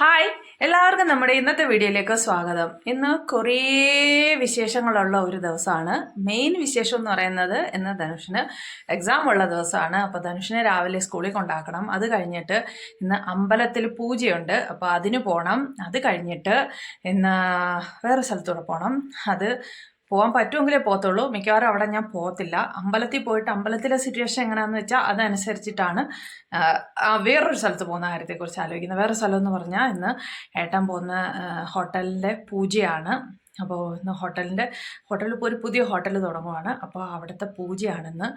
Hi എല്ലാവർക്കും നമ്മുടെ ഇന്നത്തെ വീഡിയോയിലേക്ക് സ്വാഗതം. ഇന്ന് കുറേ വിശേഷങ്ങളുള്ള ഒരു ദിവസമാണ്. മെയിൻ വിശേഷം എന്ന് പറയുന്നത് ഇന്ന് ധനുഷിന് എക്സാം ഉള്ള ദിവസമാണ്. അപ്പോൾ ധനുഷിനെ രാവിലെ സ്കൂളിൽ കൊണ്ടാക്കണം. അത് കഴിഞ്ഞിട്ട് ഇന്ന് അമ്പലത്തിൽ പൂജയുണ്ട്. അപ്പോൾ അതിന് പോകണം അത് കഴിഞ്ഞിട്ട് ഇന്ന് വേറെ സ്ഥലത്തൂടെ പോകണം അത് പോകാൻ പറ്റുമെങ്കിലേ പോകത്തുള്ളൂ. മിക്കവാറും അവിടെ ഞാൻ പോകത്തില്ല. അമ്പലത്തിൽ പോയിട്ട് അമ്പലത്തിലെ സിറ്റുവേഷൻ എങ്ങനെയാണെന്ന് വെച്ചാൽ അതനുസരിച്ചിട്ടാണ് വേറൊരു സ്ഥലത്ത് പോകുന്ന കാര്യത്തെക്കുറിച്ച് ആലോചിക്കുന്നത്. വേറെ സ്ഥലം എന്ന് പറഞ്ഞാൽ ഇന്ന് ഏട്ടൻ പോകുന്ന ഹോട്ടലിന്റെ പൂജയാണ്. അപ്പോൾ ഇന്ന് ഹോട്ടലിന്റെ ഹോട്ടലിൽ ഇപ്പോൾ ഒരു പുതിയ ഹോട്ടൽ തുടങ്ങുവാണ്. അപ്പോൾ അവിടുത്തെ പൂജയാണെന്ന്.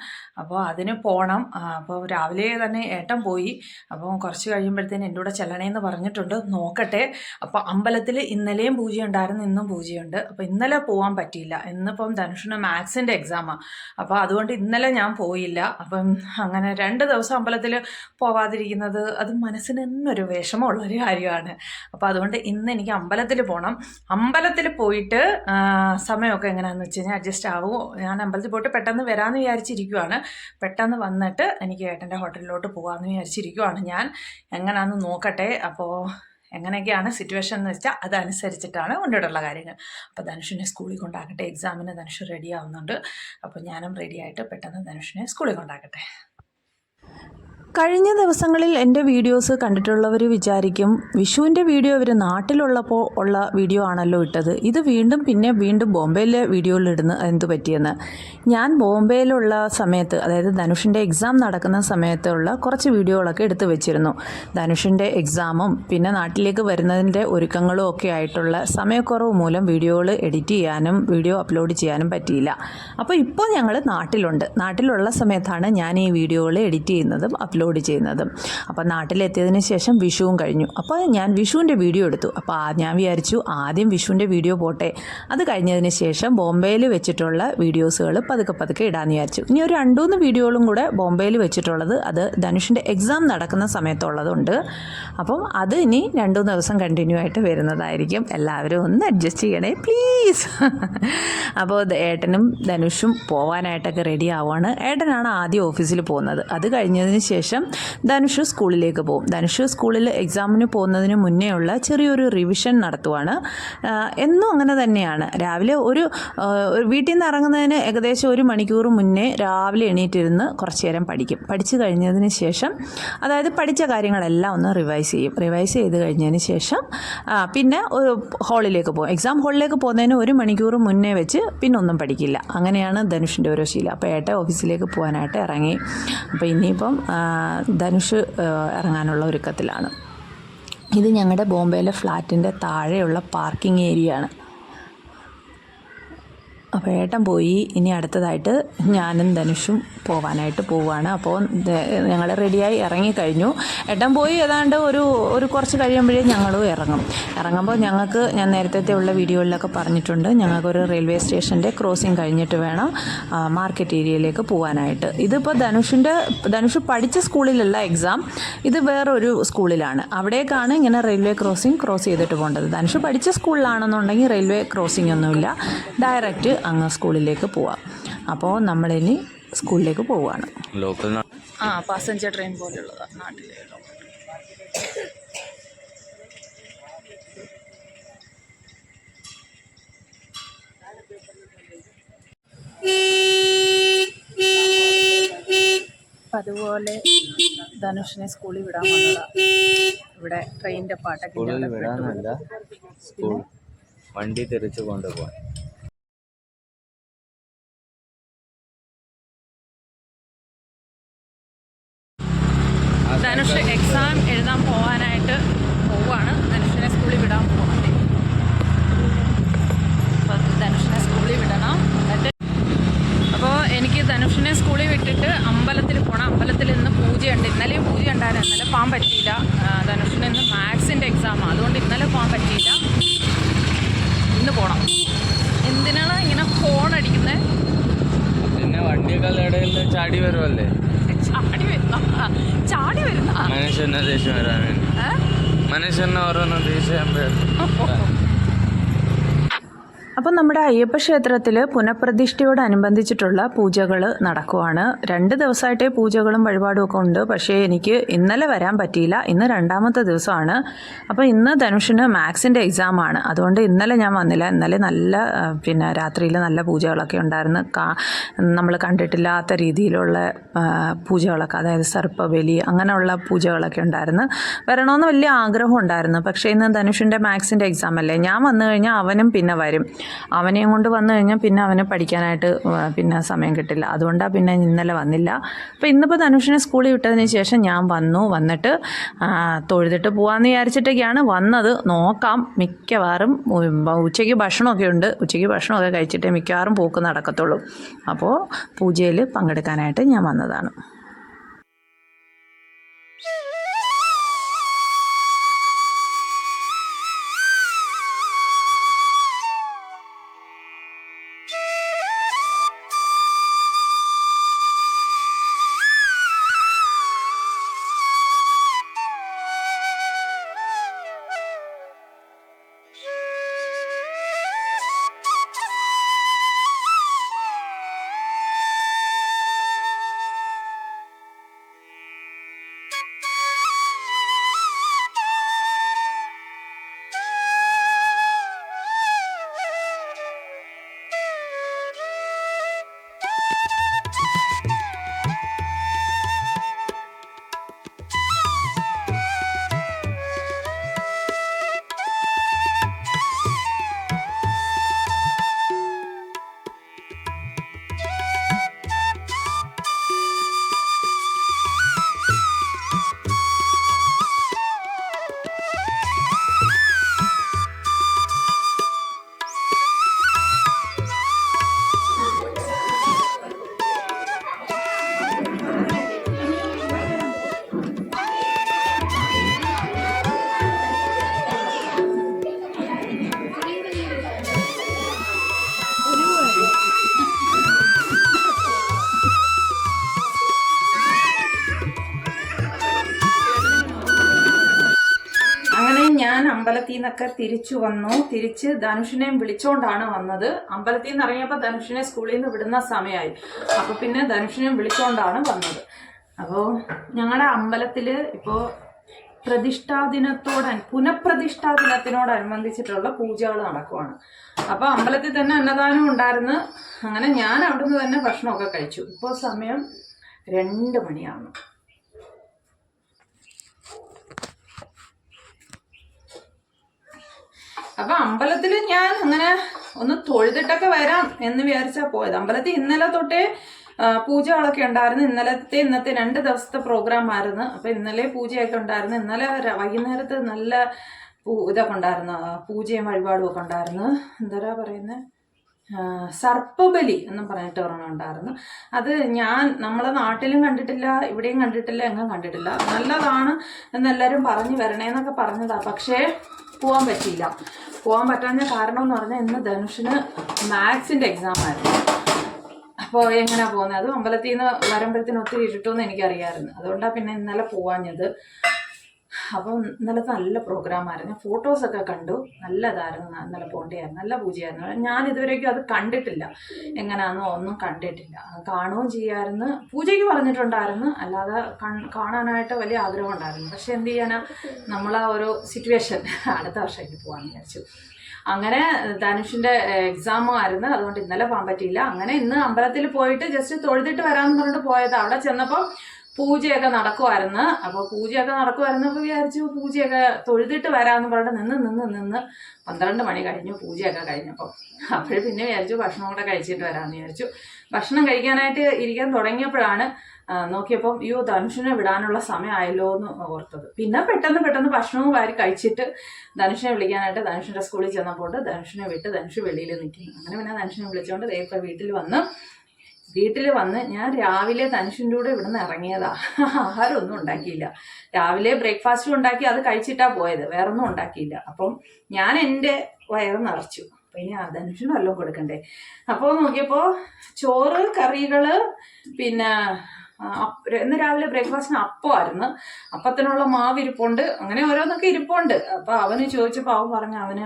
അപ്പോൾ അതിന് പോകണം അപ്പോൾ രാവിലെ തന്നെ ഏട്ടൻ പോയി. അപ്പോൾ കുറച്ച് കഴിയുമ്പോഴത്തേന് എന്റെ കൂടെ ചെല്ലണേന്ന് പറഞ്ഞിട്ടുണ്ട്. നോക്കട്ടെ. അപ്പോൾ അമ്പലത്തിൽ ഇന്നലെയും പൂജയുണ്ടായിരുന്നു ഇന്നും പൂജയുണ്ട്. അപ്പോൾ ഇന്നലെ പോകാൻ പറ്റിയില്ല. ഇന്നിപ്പം ധനുഷിന് മാത്സിന്റെ എക്സാമാണ് അപ്പോൾ അതുകൊണ്ട് ഇന്നലെ ഞാൻ പോയില്ല. അപ്പം അങ്ങനെ രണ്ട് ദിവസം അമ്പലത്തിൽ പോവാതിരിക്കുന്നത് അത് മനസ്സിന് എന്നൊരു വിഷമമുള്ളൊരു കാര്യമാണ്. അപ്പോൾ അതുകൊണ്ട് ഇന്ന് എനിക്ക് അമ്പലത്തിൽ പോകണം അമ്പലത്തിൽ പോയിട്ട് ആ, സമയമൊക്കെ എങ്ങനെയാണെന്ന് വെച്ച് കഴിഞ്ഞാൽ അഡ്ജസ്റ്റ് ആവുമോ? ഞാൻ അമ്പലത്തിൽ പോയിട്ട് പെട്ടെന്ന് വരാമെന്ന് വിചാരിച്ചിരിക്കുവാണ്. പെട്ടെന്ന് വന്നിട്ട് എനിക്ക് ഏട്ടന്റെ ഹോട്ടലിലോട്ട് പോകാമെന്ന് വിചാരിച്ചിരിക്കുവാണ് ഞാൻ. എങ്ങനെയാണെന്ന് നോക്കട്ടെ. അപ്പോൾ എങ്ങനെയൊക്കെയാണ് സിറ്റുവേഷൻ എന്ന് വെച്ചാൽ അതനുസരിച്ചിട്ടാണ് മുന്നോട്ടുള്ള കാര്യങ്ങൾ. അപ്പോൾ ധനുഷിനെ സ്കൂളിൽ കൊണ്ടാക്കട്ടെ. എക്സാമിന് ധനുഷ് റെഡി ആവുന്നുണ്ട്. അപ്പോൾ ഞാനും റെഡിയായിട്ട് പെട്ടെന്ന് ധനുഷിനെ സ്കൂളിൽ കൊണ്ടാക്കട്ടെ. കഴിഞ്ഞ ദിവസങ്ങളിൽ എന്റെ വീഡിയോസ് കണ്ടിട്ടുള്ളവർ വിചാരിക്കും വിഷുവിന്റെ വീഡിയോ ഇവർ നാട്ടിലുള്ളപ്പോൾ ഉള്ള വീഡിയോ ആണല്ലോ ഇട്ടത്. ഇത് വീണ്ടും പിന്നെ വീണ്ടും ബോംബെയിലെ വീഡിയോയിൽ ഇടുന്ന എന്ത് പറ്റിയെന്ന്. ഞാൻ ബോംബെയിലുള്ള സമയത്ത് അതായത് ധനുഷിന്റെ എക്സാം നടക്കുന്ന സമയത്തുള്ള കുറച്ച് വീഡിയോകളൊക്കെ എടുത്തു വെച്ചിരുന്നു. ധനുഷിന്റെ എക്സാമും പിന്നെ നാട്ടിലേക്ക് വരുന്നതിന്റെ ഒരുക്കങ്ങളും ഒക്കെ ആയിട്ടുള്ള സമയക്കുറവ് മൂലം വീഡിയോകൾ എഡിറ്റ് ചെയ്യാനും വീഡിയോ അപ്ലോഡ് ചെയ്യാനും പറ്റിയില്ല. അപ്പോൾ ഇപ്പോൾ ഞങ്ങൾ നാട്ടിലുണ്ട്. നാട്ടിലുള്ള സമയത്താണ് ഞാൻ ഈ വീഡിയോകൾ എഡിറ്റ് ചെയ്യുന്നതും അപ്ലോഡ് ചെയ്യുന്നതും. അപ്പോൾ നാട്ടിലെത്തിയതിന് ശേഷം വിഷുവും കഴിഞ്ഞു. അപ്പോൾ ഞാൻ വിഷുവിന്റെ വീഡിയോ എടുത്തു. അപ്പോൾ ഞാൻ വിചാരിച്ചു ആദ്യം വിഷുവിന്റെ വീഡിയോ പോട്ടെ. അത് കഴിഞ്ഞതിന് ശേഷം ബോംബെയിൽ വെച്ചിട്ടുള്ള വീഡിയോസുകൾ പതുക്കെ പതുക്കെ ഇടാമെന്ന് വിചാരിച്ചു. ഇനി ഒരു രണ്ടുമൂന്ന് വീഡിയോകളും കൂടെ ബോംബെയിൽ വെച്ചിട്ടുള്ളത് അത് ധനുഷിന്റെ എക്സാം നടക്കുന്ന സമയത്തുള്ളതുണ്ട്. അപ്പം അത് ഇനി രണ്ടുമൂന്ന് ദിവസം കണ്ടിന്യൂ ആയിട്ട് വരുന്നതായിരിക്കും. എല്ലാവരും ഒന്ന് അഡ്ജസ്റ്റ് ചെയ്യണേ പ്ലീസ് അപ്പോൾ ഏട്ടനും ധനുഷും പോവാനായിട്ടൊക്കെ റെഡി ആവുകയാണ് ഏട്ടനാണ് ആദ്യം ഓഫീസിൽ പോകുന്നത്. അത് കഴിഞ്ഞതിന് ശേഷം ധനുഷ് സ്കൂളിലേക്ക് പോകും. ധനുഷ് സ്കൂളിൽ എക്സാമിന് പോകുന്നതിന് മുന്നേ ഉള്ള ചെറിയൊരു റിവിഷൻ നടത്തുവാണ്. എന്നും അങ്ങനെ തന്നെയാണ്. രാവിലെ ഒരു വീട്ടിൽ നിന്ന് ഇറങ്ങുന്നതിന് ഏകദേശം ഒരു മണിക്കൂർ മുന്നേ രാവിലെ എണീറ്റിരുന്ന് കുറച്ച് നേരം പഠിക്കും. പഠിച്ചു കഴിഞ്ഞതിന് ശേഷം അതായത് പഠിച്ച കാര്യങ്ങളെല്ലാം ഒന്ന് റിവൈസ് ചെയ്യും. റിവൈസ് ചെയ്ത് കഴിഞ്ഞതിന് ശേഷം പിന്നെ ഒരു ഹാളിലേക്ക് പോകും. എക്സാം ഹാളിലേക്ക് പോകുന്നതിന് ഒരു മണിക്കൂർ മുന്നേ വെച്ച് പിന്നെ ഒന്നും പഠിക്കില്ല. അങ്ങനെയാണ് ധനുഷിന്റെ ഓരോ ശീലം. അപ്പോൾ ഏട്ട ഓഫീസിലേക്ക് പോകാനായിട്ട് ഇറങ്ങി. അപ്പോൾ ഇനിയിപ്പം ധനുഷ് ഇറങ്ങാനുള്ള ഒരുക്കത്തിലാണ്. ഇത് ഞങ്ങളുടെ ബോംബെയിലെ ഫ്ലാറ്റിന്റെ താഴെയുള്ള പാർക്കിംഗ് ഏരിയയാണ്. അപ്പോൾ ഏട്ടൻ പോയി. ഇനി അടുത്തതായിട്ട് ഞാനും ധനുഷും പോവാനായിട്ട് പോവുകയാണ് അപ്പോൾ ഞങ്ങൾ റെഡിയായി ഇറങ്ങിക്കഴിഞ്ഞു ഏട്ടൻ പോയി ഏതാണ്ട് ഒരു ഒരു കുറച്ച് കഴിയുമ്പോഴേ ഞങ്ങളും ഇറങ്ങും. ഇറങ്ങുമ്പോൾ ഞങ്ങൾക്ക് ഞാൻ നേരത്തെ ഉള്ള വീഡിയോയിലൊക്കെ പറഞ്ഞിട്ടുണ്ട് ഞങ്ങൾക്കൊരു റെയിൽവേ സ്റ്റേഷന്റെ ക്രോസിങ് കഴിഞ്ഞിട്ട് വേണം മാർക്കറ്റ് ഏരിയയിലേക്ക് പോകാനായിട്ട് ഇതിപ്പോൾ ധനുഷിന്റെ ധനുഷ് പഠിച്ച സ്കൂളിലല്ല എക്സാം ഇത് വേറൊരു സ്കൂളിലാണ്. അവിടേക്കാണ് ഇങ്ങനെ റെയിൽവേ ക്രോസിങ് ക്രോസ് ചെയ്തിട്ട് പോകേണ്ടത്. ധനുഷ് പഠിച്ച സ്കൂളിലാണെന്നുണ്ടെങ്കിൽ റെയിൽവേ ക്രോസിംഗ് ഒന്നുമില്ല. ഡയറക്റ്റ് അങ്ങ് സ്കൂളിലേക്ക് പോവാം. അപ്പോൾ നമ്മളിനി സ്കൂളിലേക്ക് പോവുകയാണ് ലോക്കൽ ആ പാസഞ്ചർ ട്രെയിൻ പോലെയുള്ളതാണ് നാട്ടിലെ അതുപോലെ ധനുഷിനെ സ്കൂളിൽ വിടാൻ ഇവിടെ ട്രെയിനിന്റെ പാട്ടൊക്കെ സ്കൂളിൽ വിടാനല്ല സ്കൂൾ വണ്ടി തിരിച്ചു കൊണ്ടുപോകാൻ ധനുഷ് എക്സാം എഴുതാൻ പോകാനായിട്ട് പോവാണ് ധനുഷിനെ സ്കൂളിൽ വിടാൻ പോകാൻ അപ്പോൾ ധനുഷിനെ സ്കൂളിൽ വിടണം എന്നിട്ട് അപ്പോൾ എനിക്ക് ധനുഷിനെ സ്കൂളിൽ വിട്ടിട്ട് അമ്പലത്തിൽ പോകണം അമ്പലത്തിൽ ഇന്ന് പൂജയുണ്ട് ഇന്നലെയും പൂജ ഉണ്ടായിരുന്നു ഇന്നലെ പോകാൻ പറ്റിയില്ല ആ, ധനുഷിന് ഇന്ന് മാത്സിന്റെ എക്സാമാണ് അതുകൊണ്ട് ഇന്നലെ പോകാൻ പറ്റിയില്ല ഇന്ന് പോകണം എന്തിനാണ് ഇങ്ങനെ ഫോൺ അടിക്കുന്നത് വണ്ടിയൊക്കെ ഇടയിൽ ചാടി വരുമല്ലേ ചാടി വരുന്ന? ചാടി വരുന്ന? മനുഷ്യനെ ദേഷ്യം വരാൻ വേണ്ടി. മനുഷ്യനെ ഓരോന്നും ദേഷ്യം. അപ്പം നമ്മുടെ അയ്യപ്പ ക്ഷേത്രത്തിൽ പുനഃപ്രതിഷ്ഠയോടനുബന്ധിച്ചിട്ടുള്ള പൂജകൾ നടക്കുവാണ്. രണ്ട് ദിവസമായിട്ടേ പൂജകളും വഴിപാടും ഒക്കെ ഉണ്ട്. പക്ഷേ എനിക്ക് ഇന്നലെ വരാൻ പറ്റിയില്ല. ഇന്ന് രണ്ടാമത്തെ ദിവസമാണ്. അപ്പോൾ ഇന്ന് ധനുഷിന് മാത്സിന്റെ എക്സാമാണ് അതുകൊണ്ട് ഇന്നലെ ഞാൻ വന്നില്ല. ഇന്നലെ നല്ല പിന്നെ രാത്രിയിൽ നല്ല പൂജകളൊക്കെ ഉണ്ടായിരുന്നു. നമ്മൾ കണ്ടിട്ടില്ലാത്ത രീതിയിലുള്ള പൂജകളൊക്കെ അതായത് സർപ്പബലി അങ്ങനെയുള്ള പൂജകളൊക്കെ ഉണ്ടായിരുന്നു. വരണമെന്ന് വലിയ ആഗ്രഹം ഉണ്ടായിരുന്നു. പക്ഷേ ഇന്ന് ധനുഷിന്റെ മാത്സിന്റെ എക്സാം അല്ലേ? ഞാൻ വന്നു കഴിഞ്ഞാൽ അവനും പിന്നെ വരും. അവനെയും കൊണ്ട് വന്നു കഴിഞ്ഞാൽ പിന്നെ അവനെ പഠിക്കാനായിട്ട് പിന്നെ സമയം കിട്ടില്ല. അതുകൊണ്ടാണ് പിന്നെ ഇന്നലെ വന്നില്ല. അപ്പോൾ ഇന്നിപ്പോൾ ധനുഷിനെ സ്കൂളിൽ വിട്ടതിന് ശേഷം ഞാൻ വന്നു. വന്നിട്ട് തൊഴുതിട്ട് പോകാമെന്ന് വിചാരിച്ചിട്ടൊക്കെയാണ് വന്നത്. നോക്കാം. മിക്കവാറും ഉച്ചയ്ക്ക് ഭക്ഷണമൊക്കെ ഉണ്ട്. ഉച്ചയ്ക്ക് ഭക്ഷണമൊക്കെ കഴിച്ചിട്ടേ മിക്കവാറും പോക്ക് നടക്കത്തുള്ളൂ. അപ്പോൾ പൂജയിൽ പങ്കെടുക്കാനായിട്ട് ഞാൻ വന്നതാണ്. അമ്പലത്തിൽ നിന്നൊക്കെ തിരിച്ചു വന്നു. തിരിച്ച് ധനുഷിനെയും വിളിച്ചോണ്ടാണ് വന്നത്. അമ്പലത്തിൽ നിന്ന് ഇറങ്ങിയപ്പോൾ ധനുഷിനെ സ്കൂളിൽ നിന്ന് വിടുന്ന സമയമായി അപ്പോൾ പിന്നെ ധനുഷിനെയും വിളിച്ചോണ്ടാണ് വന്നത്. അപ്പോൾ ഞങ്ങളുടെ അമ്പലത്തിൽ ഇപ്പോൾ പ്രതിഷ്ഠാ ദിനത്തോട് പുനഃപ്രതിഷ്ഠാ ദിനത്തിനോടനുബന്ധിച്ചിട്ടുള്ള പൂജകൾ നടക്കുവാണ്. അപ്പോൾ അമ്പലത്തിൽ തന്നെ അന്നദാനം ഉണ്ടായിരുന്നു. അങ്ങനെ ഞാൻ അവിടുന്ന് തന്നെ ഭക്ഷണമൊക്കെ കഴിച്ചു. ഇപ്പോൾ സമയം രണ്ട് മണിയാണ്. അപ്പൊ അമ്പലത്തിൽ ഞാൻ അങ്ങനെ ഒന്ന് തൊഴുതിട്ടൊക്കെ വരാം എന്ന് വിചാരിച്ചാ പോയത്. അമ്പലത്തിൽ ഇന്നലെ തൊട്ടേ പൂജകളൊക്കെ ഉണ്ടായിരുന്നു. ഇന്നലത്തെ ഇന്നത്തെ രണ്ട് ദിവസത്തെ പ്രോഗ്രാം ആയിരുന്നു. അപ്പൊ ഇന്നലെ പൂജയൊക്കെ ഉണ്ടായിരുന്നു. ഇന്നലെ വൈകുന്നേരത്ത് നല്ല ഇതൊക്കെ ഉണ്ടായിരുന്നു. പൂജയും വഴിപാടും ഒക്കെ ഉണ്ടായിരുന്നു. എന്താ പറയുന്നത് സർപ്പബലി എന്നും പറഞ്ഞിട്ട് ഒരെണ്ണം ഉണ്ടായിരുന്നു. അത് ഞാൻ നമ്മളെ നാട്ടിലും കണ്ടിട്ടില്ല ഇവിടെയും കണ്ടിട്ടില്ല എങ്ങും കണ്ടിട്ടില്ല. നല്ലതാണ് എന്നെല്ലാവരും പറഞ്ഞു വരണേന്നൊക്കെ പറഞ്ഞതാണ് പക്ഷേ പോകാൻ പറ്റിയില്ല. പോകാൻ പറ്റാഞ്ഞ കാരണം എന്ന് പറഞ്ഞാൽ ഇന്ന് ധനുഷിന് മാത്സിന്റെ എക്സാം ആയിരുന്നു. അപ്പോൾ എങ്ങനെയാണ് പോകുന്നത് അത് അമ്പലത്തിൽ നിന്ന് വരുമ്പോഴത്തേന് ഒത്തിരി ഇരുട്ടുമെന്ന് എനിക്കറിയാമായിരുന്നു അതുകൊണ്ടാണ് പിന്നെ ഇന്നലെ പോവാഞ്ഞത്. അപ്പം ഇന്നലത്തെ നല്ല പ്രോഗ്രാം ആയിരുന്നു. ഫോട്ടോസൊക്കെ കണ്ടു. നല്ലതായിരുന്നു നല്ല പോണ്ടിയായിരുന്നു. നല്ല പൂജയായിരുന്നു. ഞാൻ ഇതുവരേക്കും അത് കണ്ടിട്ടില്ല. എങ്ങനെയാണെന്നോ ഒന്നും കണ്ടിട്ടില്ല. കാണുകയും ചെയ്യാമായിരുന്നു പൂജയ്ക്ക് പറഞ്ഞിട്ടുണ്ടായിരുന്നു. അല്ലാതെ കാണാനായിട്ട് വലിയ ആഗ്രഹം ഉണ്ടായിരുന്നു പക്ഷെ എന്ത് ചെയ്യാനാ? നമ്മളാ ഒരു സിറ്റുവേഷൻ അടുത്ത വർഷത്തേക്ക് പോകാമെന്ന് വിചാരിച്ചു. അങ്ങനെ ധനുഷിന്റെ എക്സാമും ആയിരുന്നു. അതുകൊണ്ട് ഇന്നലെ പോകാൻ പറ്റിയില്ല. അങ്ങനെ ഇന്ന് അമ്പലത്തിൽ പോയിട്ട് ജസ്റ്റ് തൊഴുതിട്ട് വരാമെന്ന് പറഞ്ഞിട്ട് പോയത്. അവിടെ ചെന്നപ്പോൾ പൂജയൊക്കെ നടക്കുമായിരുന്നു അപ്പോൾ പൂജയൊക്കെ നടക്കുമായിരുന്നു അപ്പോൾ വിചാരിച്ചു. പൂജയൊക്കെ തൊഴുതിട്ട് വരാമെന്ന് പറഞ്ഞിട്ട് നിന്ന് നിന്ന് നിന്ന് പന്ത്രണ്ട് മണി കഴിഞ്ഞു. പൂജയൊക്കെ കഴിഞ്ഞപ്പോൾ അപ്പോൾ പിന്നെ വിചാരിച്ചു ഭക്ഷണം കൂടെ കഴിച്ചിട്ട് വരാമെന്ന് വിചാരിച്ചു. ഭക്ഷണം കഴിക്കാനായിട്ട് ഇരിക്കാൻ തുടങ്ങിയപ്പോഴാണ് നോക്കിയപ്പം അയ്യോ ധനുഷിനെ വിടാനുള്ള സമയമായല്ലോ എന്ന് ഓർത്തത്. പിന്നെ പെട്ടെന്ന് പെട്ടെന്ന് ഭക്ഷണവും വാരി കഴിച്ചിട്ട് ധനുഷിനെ വിളിക്കാനായിട്ട് ധനുഷിന്റെ സ്കൂളിൽ ചെന്നപ്പോൾ ധനുഷിനെ വിട്ട് ധനുഷ് വെളിയിൽ നിൽക്കുന്നു അങ്ങനെ പിന്നെ ധനുഷിനെ വിളിച്ചുകൊണ്ട് ദൈവം വീട്ടിൽ വന്ന് വീട്ടിൽ വന്ന് ഞാൻ രാവിലെ തനുഷിന്റെ കൂടെ ഇവിടുന്ന് ഇറങ്ങിയതാ. ആഹാരമൊന്നും ഉണ്ടാക്കിയില്ല. രാവിലെ ബ്രേക്ക്ഫാസ്റ്റും ഉണ്ടാക്കി അത് കഴിച്ചിട്ടാ പോയത്. വേറൊന്നും ഉണ്ടാക്കിയില്ല. അപ്പം ഞാൻ എന്റെ വയറ് നിറച്ചു. അപ്പം ഇനി ആ ധനുഷിന് വല്ലതും കൊടുക്കണ്ടേ? അപ്പോൾ നോക്കിയപ്പോൾ ചോറ് കറികൾ പിന്നെ ഇന്ന് രാവിലെ ബ്രേക്ക്ഫാസ്റ്റിന് അപ്പമായിരുന്നു. അപ്പത്തിനുള്ള മാവ് ഇരിപ്പുണ്ട് അങ്ങനെ ഓരോന്നൊക്കെ ഇരിപ്പുണ്ട്. അപ്പോൾ അവന് ചോദിച്ചപ്പോൾ അവൻ പറഞ്ഞു അവന്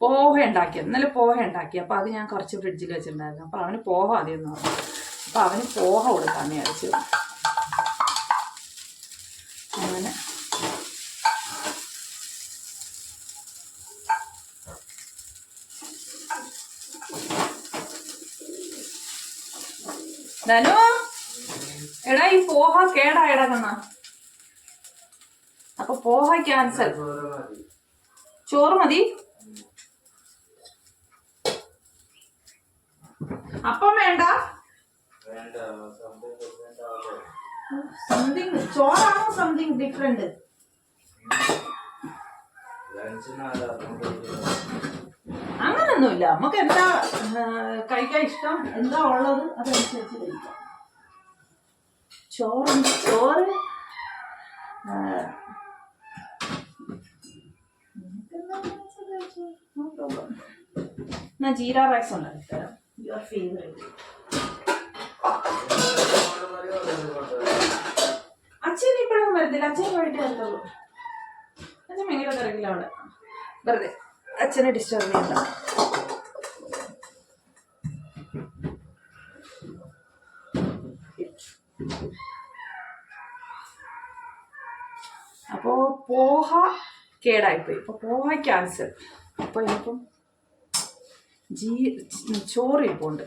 പോഹ ഉണ്ടാക്കി ഇന്നലെ പോഹ ഉണ്ടാക്കി. അപ്പോൾ അത് ഞാൻ കുറച്ച് ഫ്രിഡ്ജിൽ വെച്ചിട്ടുണ്ടായിരുന്നു. അപ്പോൾ അവന് പോഹ ആദ്യം പറഞ്ഞു. അപ്പോൾ അവന് പോഹ കൊടുക്കാൻ വിചാരിച്ചു. അങ്ങനെ. ധനു? എടാ ഈ പോഹ കേടാ കണ്ണ അപ്പൊ പോഹ ക്യാൻസൽ ചോറ് മതി? അപ്പം വേണ്ട. സംതിങ് ചോറാണോ സംതിങ് ഡിഫറെന്റ് അങ്ങനൊന്നുമില്ല. നമുക്ക് എന്താ കഴിക്കാൻ ഇഷ്ടം എന്താ ഉള്ളത് അതനുസരിച്ച് കഴിക്കാം. ചോറ് ചോറ്. ഞാൻ ജീര റൈസ് ഉണ്ടാക്കി തരാം. Your favorite. അച്ഛൻ ഇപ്പോഴും വരുന്നില്ല അച്ഛൻ പോയിട്ടേ അച്ഛൻ ഭയങ്കര തിരക്കില്ല അവിടെ. വെറുതെ. അച്ഛനെ ഡിസ്റ്റർബ് ചെയ്യണ്ട. അപ്പോ പോഹ കേടായിപ്പോയി. അപ്പൊ പോഹ ക്യാൻസർ അപ്പൊ ഇനിയിപ്പം ജീ ചോറ് ഇരിപ്പുണ്ട്.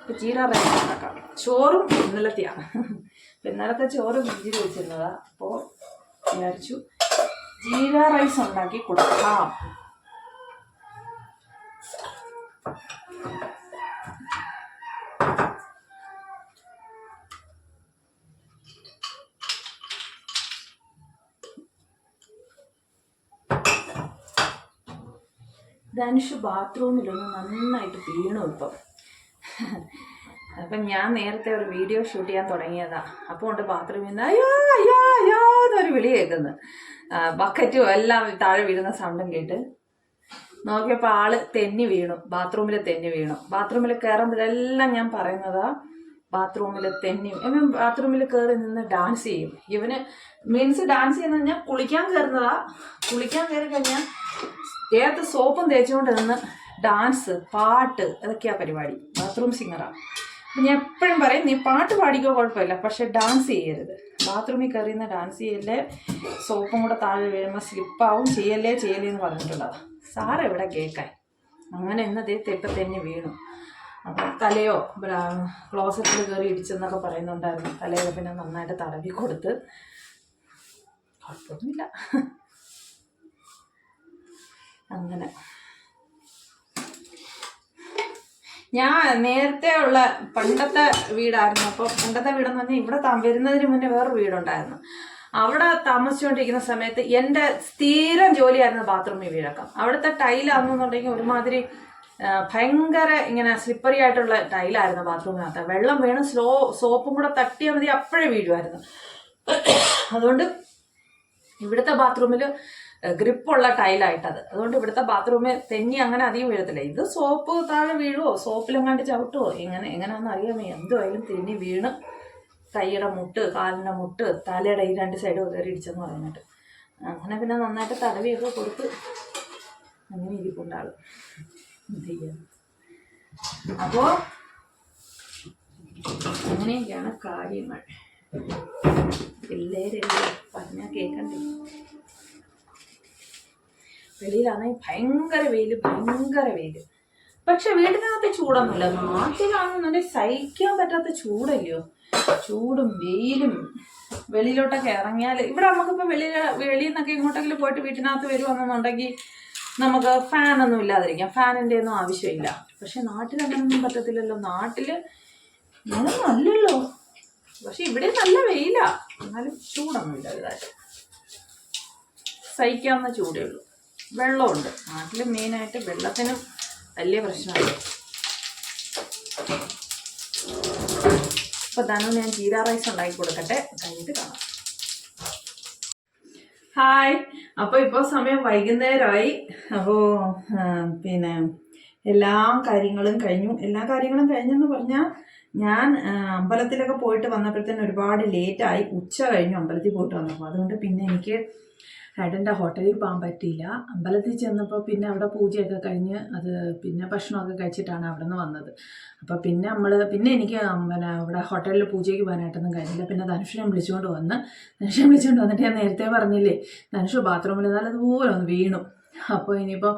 ഇപ്പം ജീര റൈസ് ഉണ്ടാക്കാം. ചോറും ഇന്നലത്തെയാണ് അപ്പം ഇന്നലത്തെ ചോറ് ഫ്രിഡ്ജിൽ വെച്ചിരുന്നതാണ് അപ്പോൾ വിചാരിച്ചു ജീര റൈസ് ഉണ്ടാക്കി കൊടുക്കാം. ധനുഷ് ബാത്റൂമിലൊന്ന് നന്നായിട്ട് വീണു ഇപ്പം. അപ്പം ഞാൻ നേരത്തെ ഒരു വീഡിയോ ഷൂട്ട് ചെയ്യാൻ തുടങ്ങിയതാ. അപ്പോൾ ഉണ്ട് ബാത്റൂമിൽ നിന്ന് അയ്യോ അയ്യോ അയ്യോ എന്നൊരു വിളി കേൾക്കുന്നു. ബക്കറ്റും എല്ലാം താഴെ വീഴുന്ന സൗണ്ടും കേട്ട് നോക്കിയപ്പോൾ ആൾ തെന്നി വീണു. ബാത്റൂമിൽ തെന്നി വീണു. ബാത്റൂമിൽ കയറുമ്പോഴെല്ലാം ഞാൻ പറയുന്നതാ ബാത്റൂമിൽ തെന്നി ഇവൻ ബാത്റൂമിൽ കയറി നിന്ന് ഡാൻസ് ചെയ്യും. ഇവന് മീൻസ് ഡാൻസ് ചെയ്യുന്ന ഞാൻ കുളിക്കാൻ കയറുന്നതാ. കുളിക്കാൻ കയറി കഴിഞ്ഞാൽ ദേഹത്ത് സോപ്പും തേച്ചുകൊണ്ട് നിന്ന് ഡാൻസ് പാട്ട് അതൊക്കെയാ പരിപാടി. ബാത്റൂം സിംഗറാണ് അപ്പം ഞാൻ എപ്പോഴും പറയും നീ പാട്ട് പാടിക്കോ കുഴപ്പമില്ല. പക്ഷെ ഡാൻസ് ചെയ്യരുത്. ബാത്റൂമിൽ കയറിയുന്ന ഡാൻസ് ചെയ്യല്ലേ സോപ്പും കൂടെ താഴെ വീഴുമ്പോൾ സ്ലിപ്പാവും ചെയ്യല്ലേ ചെയ്യല്ലേ എന്ന് പറഞ്ഞിട്ടുള്ളതാ. സാറ് എവിടെ കേൾക്കാൻ. അങ്ങനെ ഇന്ന് ദേഹത്ത് ഇപ്പം തന്നെ വീണു. അപ്പം തലയോ ക്ലോസറ്റിൽ കയറി ഇടിച്ചെന്നൊക്കെ പറയുന്നുണ്ടായിരുന്നു. തലയോ പിന്നെ നന്നായിട്ട് തടവി കൊടുത്ത്. കുഴപ്പമൊന്നുമില്ല. അങ്ങനെ. ഞാൻ നേരത്തെ ഉള്ള പണ്ടത്തെ വീടായിരുന്നു. അപ്പോൾ പണ്ടത്തെ വീടെന്ന് പറഞ്ഞാൽ ഇവിടെ വരുന്നതിന് മുന്നേ വേറൊരു വീടുണ്ടായിരുന്നു. അവിടെ താമസിച്ചുകൊണ്ടിരിക്കുന്ന സമയത്ത് എന്റെ സ്ഥിരം ജോലിയായിരുന്നു ബാത്റൂമിൽ വീഴക്കം അവിടുത്തെ ടൈലാണെന്നുണ്ടെങ്കിൽ ഒരുമാതിരി ഭയങ്കര ഇങ്ങനെ സ്ലിപ്പറി ആയിട്ടുള്ള ടൈലായിരുന്നു ബാത്റൂമിനകത്ത്. വെള്ളം വീണ് സ്ലോ സോപ്പും കൂടെ തട്ടിയാൽ മതി അപ്പോഴേ വീഴുമായിരുന്നു അതുകൊണ്ട് ഇവിടുത്തെ ബാത്റൂമിൽ ഗ്രിപ്പുള്ള ടൈലായിട്ടത്. അതുകൊണ്ട് ഇവിടുത്തെ ബാത്റൂമിൽ തെന്നി അങ്ങനെ അധികം വീഴത്തില്ല. ഇത് സോപ്പ് താഴെ വീഴുവോ? സോപ്പിലെങ്ങാണ്ട് ചവിട്ടുവോ? എങ്ങനെ എങ്ങനെയാണെന്ന് അറിയാമേ എന്തുമായാലും തെന്നി വീണ് കൈയുടെ മുട്ട് കാലിന്റെ മുട്ട് തലയുടെ ഈ രണ്ട് സൈഡും കയറി ഇടിച്ചെന്ന് പറഞ്ഞിട്ട്. അങ്ങനെ പിന്നെ നന്നായിട്ട് തടവിയൊക്കെ കൊടുത്ത് അങ്ങനെ ഇരിപ്പുണ്ടാകും എന്ത് ചെയ്യാം? അപ്പോൾ അങ്ങനെയൊക്കെയാണ് കാര്യങ്ങൾ. പിള്ളേരല്ലേ പറഞ്ഞാൽ കേൾക്കണ്ടേ വെളിയിലാണെങ്കിൽ ഭയങ്കര വെയിൽ ഭയങ്കര വെയിൽ പക്ഷെ വീടിനകത്ത് ചൂടൊന്നുമില്ല. നാട്ടിലാണെന്നുണ്ടെങ്കിൽ സഹിക്കാൻ പറ്റാത്ത ചൂടല്ലയോ ചൂടും വെയിലും. വെളിയിലോട്ടൊക്കെ ഇറങ്ങിയാൽ ഇവിടെ നമുക്കിപ്പോൾ വെളിയിൽ വെളിയിൽ നിന്നൊക്കെ ഇങ്ങോട്ടെങ്കിലും പോയിട്ട് വീട്ടിനകത്ത് വരുവാണെന്നുണ്ടെങ്കിൽ നമുക്ക് ഫാനൊന്നും ഇല്ലാതിരിക്കാം. ഫാനിന്റെ ഒന്നും ആവശ്യമില്ല. പക്ഷെ നാട്ടിൽ പറ്റത്തില്ലല്ലോ. നാട്ടിൽ ഇങ്ങനൊന്നും അല്ലല്ലോ പക്ഷെ ഇവിടെ നല്ല വെയിലാ. എന്നാലും ചൂടൊന്നുമില്ല ഇതായിട്ട്. സഹിക്കാവുന്ന ചൂടേ ഉള്ളൂ. വെള്ളമുണ്ട്. നാട്ടിൽ മെയിനായിട്ട് വെള്ളത്തിനും വലിയ പ്രശ്നമാണ് അപ്പോൾ ധനു ഞാൻ ജീരാ റൈസ് ഉണ്ടാക്കി കൊടുക്കട്ടെ? കഴിഞ്ഞിട്ട് കാണാം. ഹായ്. അപ്പോൾ ഇപ്പോൾ സമയം വൈകുന്നേരമായി. അപ്പോൾ പിന്നെ എല്ലാ കാര്യങ്ങളും കഴിഞ്ഞു. എല്ലാ കാര്യങ്ങളും കഴിഞ്ഞെന്ന് പറഞ്ഞാൽ ഞാൻ അമ്പലത്തിലൊക്കെ പോയിട്ട് വന്നപ്പോഴത്തേന് ഒരുപാട് ലേറ്റായി ഉച്ച കഴിഞ്ഞു അമ്പലത്തിൽ പോയിട്ട് വന്നപ്പോൾ അതുകൊണ്ട് പിന്നെ എനിക്ക് ഏട്ടന്റെ ഹോട്ടലിൽ പോകാൻ പറ്റിയില്ല. അമ്പലത്തിൽ ചെന്നപ്പോൾ പിന്നെ അവിടെ പൂജയൊക്കെ കഴിഞ്ഞ് അത് പിന്നെ ഭക്ഷണമൊക്കെ കഴിച്ചിട്ടാണ് അവിടെ നിന്ന് വന്നത്. അപ്പോൾ പിന്നെ നമ്മൾ പിന്നെ എനിക്ക് പിന്നെ അവിടെ ഹോട്ടലിൽ പൂജയ്ക്ക് പോകാനായിട്ടൊന്നും കഴിഞ്ഞില്ല. പിന്നെ ധനുഷിനെ വിളിച്ചുകൊണ്ട് വന്ന്. ധനുഷിനെ വിളിച്ചുകൊണ്ട് വന്നിട്ട് ഞാൻ നേരത്തെ പറഞ്ഞില്ലേ ധനുഷ് ബാത്റൂമിൽ നല്ലതുപോലെ ഒന്ന് വീണു. അപ്പോൾ ഇനിയിപ്പോൾ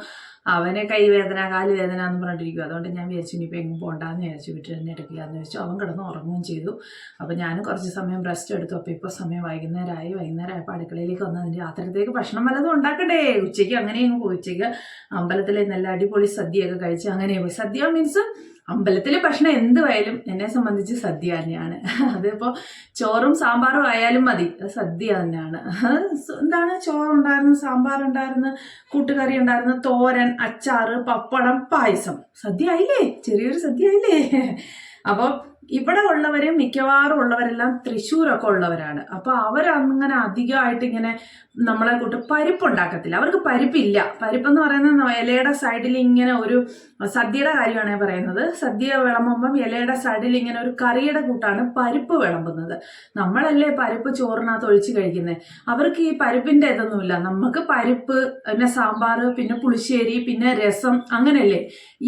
അവനെ കൈവേദന കാൽ വേദന എന്ന് പറഞ്ഞിട്ടിരിക്കും അതുകൊണ്ട് ഞാൻ വിചാരിച്ചു ഇനിയിപ്പോൾ എങ്ങും പോകണ്ടെന്ന് വിചാരിച്ചു വീട്ടിൽ തന്നെ എന്ന് വിചാരിച്ചു. അവൻ കിടന്ന് ഉറങ്ങുകയും ചെയ്തു. അപ്പോൾ ഞാനും കുറച്ച് സമയം റെസ്റ്റ് എടുത്തു. അപ്പോൾ ഇപ്പോൾ സമയം വൈകുന്നേരമായി വൈകുന്നേരം ആയപ്പോൾ അടുക്കളയിലേക്ക് വന്ന് അതിന്റെ രാത്രിത്തേക്ക് ഭക്ഷണം വല്ലതും ഉണ്ടാക്കണ്ടേ ഉച്ചയ്ക്ക് അങ്ങനെയും പോയി ഉച്ചയ്ക്ക് അമ്പലത്തിലെ നല്ല അടിപൊളി സദ്യയൊക്കെ കഴിച്ച് അങ്ങനെ പോയി. സദ്യ മീൻസ് അമ്പലത്തിലെ ഭക്ഷണം എന്തുവായാലും എന്നെ സംബന്ധിച്ച് സദ്യ തന്നെയാണ്. അതിപ്പോൾ ചോറും സാമ്പാറും ആയാലും മതി. സദ്യ തന്നെയാണ്. എന്താണ്? ചോറുണ്ടായിരുന്നു സാമ്പാറുണ്ടായിരുന്നു കൂട്ടുകറി ഉണ്ടായിരുന്നു തോരൻ അച്ചാറ് പപ്പടം പായസം. സദ്യ ആയില്ലേ? ചെറിയൊരു സദ്യ ആയില്ലേ? അപ്പോൾ ഇവിടെ ഉള്ളവരും മിക്കവാറും ഉള്ളവരെല്ലാം തൃശ്ശൂരൊക്കെ ഉള്ളവരാണ്. അപ്പൊ അവരങ്ങനെ അധികമായിട്ട് ഇങ്ങനെ നമ്മളെ കൂട്ട് പരിപ്പ് ഉണ്ടാക്കത്തില്ല അവർക്ക് പരിപ്പില്ല. പരിപ്പെന്ന് പറയുന്നത് ഇലയുടെ സൈഡിൽ ഇങ്ങനെ ഒരു സദ്യയുടെ കാര്യമാണ് പറയുന്നത്. സദ്യ വിളമ്പുമ്പം ഇലയുടെ സൈഡിൽ ഇങ്ങനെ ഒരു കറിയുടെ കൂട്ടാണ് പരിപ്പ് വിളമ്പുന്നത്. നമ്മളല്ലേ പരിപ്പ് ചോറിനകത്ത് ഒഴിച്ച് കഴിക്കുന്നത് അവർക്ക് ഈ പരിപ്പിന്റെ ഇതൊന്നുമില്ല. നമുക്ക് പരിപ്പ് പിന്നെ സാമ്പാർ പിന്നെ പുളിശ്ശേരി പിന്നെ രസം അങ്ങനെയല്ലേ?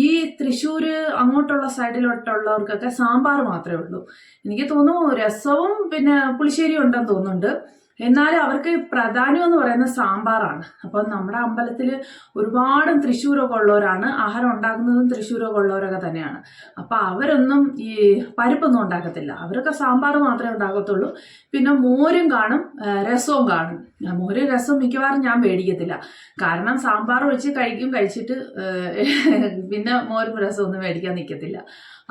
ഈ തൃശ്ശൂർ അങ്ങോട്ടുള്ള സൈഡിലോട്ടുള്ളവർക്കൊക്കെ സാമ്പാർ മാത്രമേ ഉള്ളൂ. എനിക്ക് തോന്നുന്നു രസവും പിന്നെ പുളിശ്ശേരിയും ഉണ്ടെന്ന് തോന്നുന്നുണ്ട്. എന്നാലും അവർക്ക് പ്രധാനം എന്ന് പറയുന്നത് സാമ്പാറാണ്. അപ്പം നമ്മുടെ അമ്പലത്തിൽ ഒരുപാട് തൃശ്ശൂരൊക്കെ ഉള്ളവരാണ്. ആഹാരം ഉണ്ടാക്കുന്നതും തൃശ്ശൂരൊക്കെ ഉള്ളവരൊക്കെ തന്നെയാണ്. അപ്പം അവരൊന്നും ഈ പരിപ്പൊന്നും ഉണ്ടാക്കത്തില്ല. അവരൊക്കെ സാമ്പാർ മാത്രമേ ഉണ്ടാക്കത്തുള്ളൂ പിന്നെ മോരും കാണും രസവും കാണും. മോരും രസം മിക്കവാറും ഞാൻ മേടിക്കത്തില്ല. കാരണം സാമ്പാർ ഒഴിച്ച് കഴിക്കും കഴിച്ചിട്ട് പിന്നെ മോരും രസം ഒന്നും മേടിക്കാൻ നിൽക്കത്തില്ല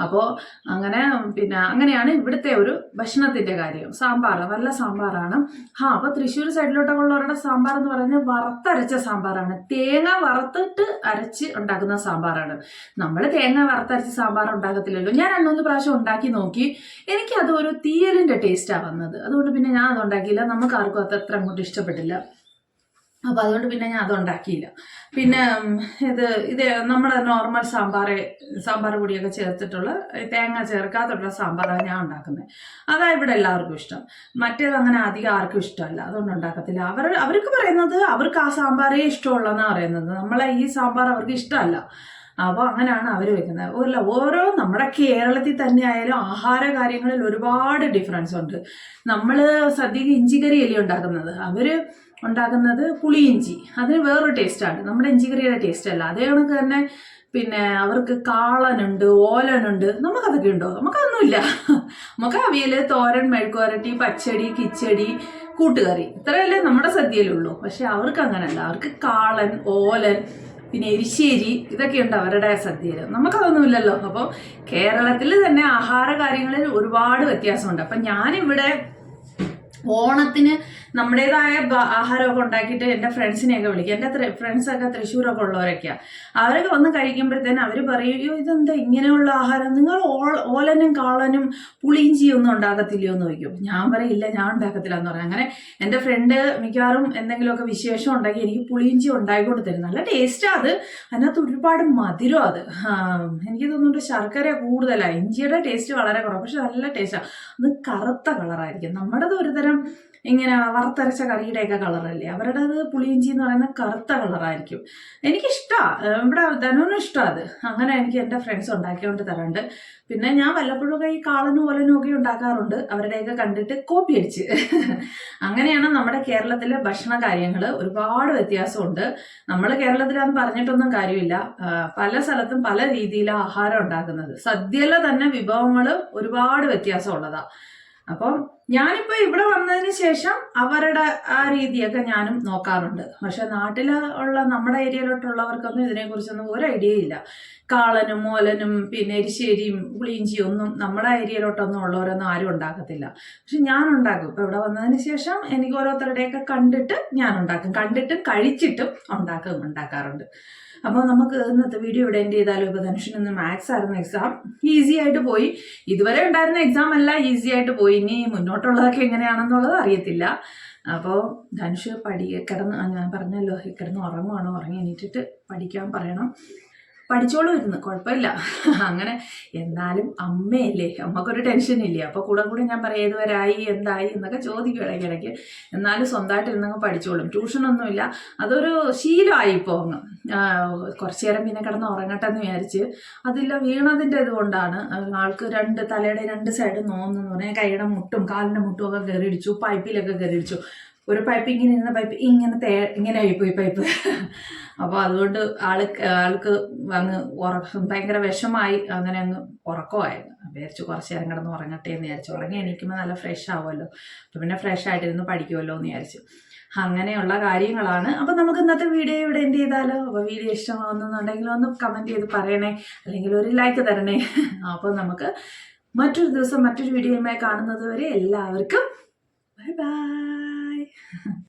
അപ്പോൾ അങ്ങനെ പിന്നെ അങ്ങനെയാണ് ഇവിടുത്തെ ഒരു ഭക്ഷണത്തിന്റെ കാര്യം. സാമ്പാർ നല്ല സാമ്പാറാണ്. ആ അപ്പോൾ തൃശ്ശൂർ സൈഡിലോട്ടൊക്കെ ഉള്ളവരുടെ സാമ്പാർ എന്ന് പറയുന്നത് വറുത്തരച്ച സാമ്പാറാണ്. തേങ്ങ വറുത്തിട്ട് അരച്ച് ഉണ്ടാക്കുന്ന സാമ്പാറാണ്. നമ്മൾ തേങ്ങ വറുത്തരച്ച് സാമ്പാർ ഉണ്ടാക്കത്തില്ലല്ലോ. ഞാൻ രണ്ടുമൂന്ന് പ്രാവശ്യം ഉണ്ടാക്കി നോക്കി. എനിക്ക് ഒരു തീയലിന്റെ ടേസ്റ്റാണ് വന്നത്. അതുകൊണ്ട് പിന്നെ ഞാൻ അത് ഉണ്ടാക്കിയില്ല നമുക്ക് ആർക്കും അത് അത്ര അങ്ങോട്ട് ഇഷ്ടപ്പെട്ടില്ല. അപ്പോൾ അതുകൊണ്ട് പിന്നെ ഞാൻ അത് ഉണ്ടാക്കിയില്ല. പിന്നെ ഇത് ഇത് നമ്മുടെ നോർമൽ സാമ്പാർ സാമ്പാർ പൊടിയൊക്കെ ചേർത്തിട്ടുള്ള തേങ്ങ ചേർക്കാത്തുള്ള സാമ്പാറാണ് ഞാൻ ഉണ്ടാക്കുന്നത്. അതാ ഇവിടെ എല്ലാവർക്കും ഇഷ്ടം. മറ്റേത് അങ്ങനെ അധികം ആർക്കും ഇഷ്ടമല്ല. അതുകൊണ്ട് ഉണ്ടാക്കത്തില്ല. അവർ അവർക്ക് പറയുന്നത് അവർക്ക് ആ സാമ്പാറേ ഇഷ്ടമുള്ളതെന്നാണ് പറയുന്നത്. നമ്മളെ ഈ സാമ്പാർ അവർക്ക് ഇഷ്ടമല്ല. അപ്പോൾ അങ്ങനെയാണ് അവർ വെക്കുന്നത്. ഒരു ഓരോ നമ്മുടെ കേരളത്തിൽ തന്നെ ആയാലും ആഹാര കാര്യങ്ങളിൽ ഒരുപാട് ഡിഫറൻസ് ഉണ്ട്. നമ്മൾ സദ്യക്ക് ഇഞ്ചിക്കറി അല്ലേ ഉണ്ടാക്കുന്നത്? അവർ ഉണ്ടാക്കുന്നത് പുളിയിഞ്ചി അതിന് വേറൊരു ടേസ്റ്റാണ് നമ്മുടെ ഇഞ്ചിക്കറിയുടെ ടേസ്റ്റ് അല്ല. അതേ കണക്ക് തന്നെ പിന്നെ അവർക്ക് കാളനുണ്ട് ഓലനുണ്ട്. നമുക്കതൊക്കെ ഉണ്ടോ? നമുക്കൊന്നുമില്ല നമുക്ക് അവിയൽ തോരൻ മെഴുക്കുവരട്ടി പച്ചടി കിച്ചടി കൂട്ടുകറി. ഇത്രയല്ലേ നമ്മുടെ സദ്യയിലുള്ളൂ. പക്ഷെ അവർക്ക് അങ്ങനെയല്ല. അവർക്ക് കാളൻ ഓലൻ പിന്നെ എരിശ്ശേരി ഇതൊക്കെയുണ്ട് അവരുടെ സദ്യയിൽ നമുക്കതൊന്നുമില്ലല്ലോ. അപ്പോൾ കേരളത്തിൽ തന്നെ ആഹാര കാര്യങ്ങളിൽ ഒരുപാട് വ്യത്യാസമുണ്ട്. അപ്പം ഞാനിവിടെ ഓണത്തിന് നമ്മുടേതായ ആഹാരമൊക്കെ ഉണ്ടാക്കിയിട്ട് എന്റെ ഫ്രണ്ട്സിനെയൊക്കെ വിളിക്കും എന്റെ ഫ്രണ്ട്സൊക്കെ തൃശ്ശൂരൊക്കെ ഉള്ളവരൊക്കെയാണ് അവരൊക്കെ വന്ന് കഴിക്കുമ്പോഴത്തേനും അവർ പറയും അയ്യോ ഇതെന്താ ഇങ്ങനെയുള്ള ആഹാരം? നിങ്ങൾ ഓലനും കാളനും പുളിയിഞ്ചിയും ഒന്നും ഉണ്ടാക്കത്തില്ലയോ? എന്ന് ചോദിക്കും. ഞാൻ പറയില്ല ഞാൻ ഉണ്ടാക്കത്തില്ല എന്ന് പറയും. അങ്ങനെ എന്റെ ഫ്രണ്ട് മിക്കവാറും എന്തെങ്കിലുമൊക്കെ വിശേഷം ഉണ്ടാക്കി എനിക്ക് പുളിയിഞ്ചി ഉണ്ടാക്കിക്കൊണ്ട് തരും. നല്ല ടേസ്റ്റാണ് അത്. അതിനകത്ത് ഒരുപാട് മധുരം അത്. എനിക്ക് തോന്നുന്നുണ്ട് ശർക്കര കൂടുതലാണ് ഇഞ്ചിയുടെ ടേസ്റ്റ് വളരെ കുറവ്. പക്ഷെ നല്ല ടേസ്റ്റാണ് അത് കറുത്ത കളറായിരിക്കും. നമ്മുടേത് ഒരുതരം ഇങ്ങനെ വറുത്തരച്ച കറിയുടെയൊക്കെ കളറല്ലേ? അവരുടേത് പുളിയിഞ്ചി എന്ന് പറയുന്ന കറുത്ത കളറായിരിക്കും. എനിക്കിഷ്ടമാണ് ഇവിടെ ധനുവിനും ഇഷ്ടമാണ് അത്. അങ്ങനെ എനിക്ക് എന്റെ ഫ്രണ്ട്സ് ഉണ്ടാക്കിക്കൊണ്ട് തരാറുണ്ട്. പിന്നെ ഞാൻ വല്ലപ്പോഴൊക്കെ ഈ കാളനും ഓലനും ഒക്കെ ഉണ്ടാക്കാറുണ്ട്. അവരുടെയൊക്കെ കണ്ടിട്ട് കോപ്പി അടിച്ച്. അങ്ങനെയാണ് നമ്മുടെ കേരളത്തിലെ ഭക്ഷണ കാര്യങ്ങൾ ഒരുപാട് വ്യത്യാസമുണ്ട്. നമ്മൾ കേരളത്തിലാന്ന് പറഞ്ഞിട്ടൊന്നും കാര്യമില്ല. പല സ്ഥലത്തും പല രീതിയിലാണ് ആഹാരം ഉണ്ടാക്കുന്നത്. സദ്യയിലെ തന്നെ വിഭവങ്ങൾ ഒരുപാട് വ്യത്യാസമുള്ളതാണ് അപ്പം ഞാനിപ്പോൾ ഇവിടെ വന്നതിന് ശേഷം അവരുടെ ആ രീതിയൊക്കെ ഞാനും നോക്കാറുണ്ട്. പക്ഷെ നാട്ടിൽ ഉള്ള നമ്മുടെ ഏരിയയിലോട്ടുള്ളവർക്കൊന്നും ഇതിനെക്കുറിച്ചൊന്നും ഒരു ഐഡിയ ഇല്ല. കാളനും മോലനും പിന്നെ എരിശ്ശേരിയും പുളിയിഞ്ചിയും ഒന്നും നമ്മുടെ ഏരിയയിലോട്ടൊന്നും ഉള്ളവരൊന്നും ആരും ഉണ്ടാക്കത്തില്ല. പക്ഷെ ഞാൻ ഉണ്ടാക്കും ഇപ്പൊ ഇവിടെ വന്നതിന് ശേഷം എനിക്ക് ഓരോരുത്തരുടെയൊക്കെ കണ്ടിട്ട് ഞാൻ ഉണ്ടാക്കും കണ്ടിട്ടും കഴിച്ചിട്ടും ഉണ്ടാക്കും ഉണ്ടാക്കാറുണ്ട്. അപ്പോൾ നമുക്ക് ഇന്നത്തെ വീഡിയോ ഇവിടെ എൻഡ് ചെയ്താലും? ഇപ്പോൾ ധനുഷിന് ഇന്ന് മാത്സ് ആയിരുന്നു എക്സാം ഈസി ആയിട്ട് പോയി. ഇതുവരെ ഉണ്ടായിരുന്ന എക്സാം അല്ല. ഈസി ആയിട്ട് പോയി. ഇനി മുന്നോട്ടുള്ളതൊക്കെ എങ്ങനെയാണെന്നുള്ളത് അറിയത്തില്ല. അപ്പോൾ ധനുഷ് പഠി കിടന്ന് ഞാൻ പറഞ്ഞല്ലോ കിടന്ന് ഉറങ്ങുവാണോ ഉറങ്ങി എണീറ്റിട്ട് പഠിക്കാൻ പറയണം. പഠിച്ചോളൂ ഇരുന്ന് കുഴപ്പമില്ല. അങ്ങനെ എന്നാലും അമ്മയല്ലേ അമ്മക്കൊരു ടെൻഷൻ ഇല്ലേ? അപ്പോൾ കൂടെ കൂടെ ഞാൻ പറയാം ഏതുവരായി എന്തായി? എന്നൊക്കെ ചോദിക്കും ഇടയ്ക്കിടയ്ക്ക്. എന്നാലും സ്വന്തമായിട്ട് ഇരുന്നങ്ങ് പഠിച്ചോളും. ട്യൂഷനൊന്നുമില്ല. അതൊരു ശീലമായി ഇപ്പോൾ അങ്ങ് കുറച്ച് നേരം പിന്നെ കിടന്ന് ഉറങ്ങട്ടെ എന്ന് വിചാരിച്ച് അതില്ല വീണതിന്റെ ഇതുകൊണ്ടാണ് ആൾക്ക് രണ്ട് തലയുടെ രണ്ട് സൈഡ് നോന്നു പറഞ്ഞാൽ കൈയുടെ മുട്ടും കാലിന്റെ മുട്ടും ഒക്കെ കയറിയിടിച്ചു പൈപ്പിലൊക്കെ കയറിയിടിച്ചു ഒരു പൈപ്പ് ഇങ്ങനെ ഇരുന്ന പൈപ്പ് ഇങ്ങനെ തേ ഇങ്ങനെ ആയിപ്പോയി പൈപ്പ്. അപ്പോൾ അതുകൊണ്ട് ആൾ ആൾക്ക് അങ്ങ് ഉറക്കം ഭയങ്കര വിഷമായി അങ്ങനെ അങ്ങ് ഉറക്കമായിരുന്നു. വിചാരിച്ചു കുറച്ച് നേരം കിടന്ന് ഉറങ്ങട്ടെ എന്ന് വിചാരിച്ചു. ഉറങ്ങി എണീക്കുമ്പോൾ നല്ല ഫ്രഷ് ആവുമല്ലോ. അപ്പോൾ പിന്നെ ഫ്രഷ് ആയിട്ടിരുന്ന് പഠിക്കുമല്ലോ എന്ന് വിചാരിച്ചു. അങ്ങനെയുള്ള കാര്യങ്ങളാണ്. അപ്പോൾ നമുക്ക് ഇന്നത്തെ വീഡിയോ ഇവിടെ എന്ത് ചെയ്താലോ? അപ്പോൾ വീഡിയോ ഇഷ്ടമാവുന്നുണ്ടെങ്കിൽ ഒന്ന് കമന്റ് ചെയ്ത് പറയണേ. അല്ലെങ്കിൽ ഒരു ലൈക്ക് തരണേ. അപ്പോൾ നമുക്ക് മറ്റൊരു ദിവസം മറ്റൊരു വീഡിയോയുമായി കാണുന്നത് വരെ എല്ലാവർക്കും ബൈ ബൈ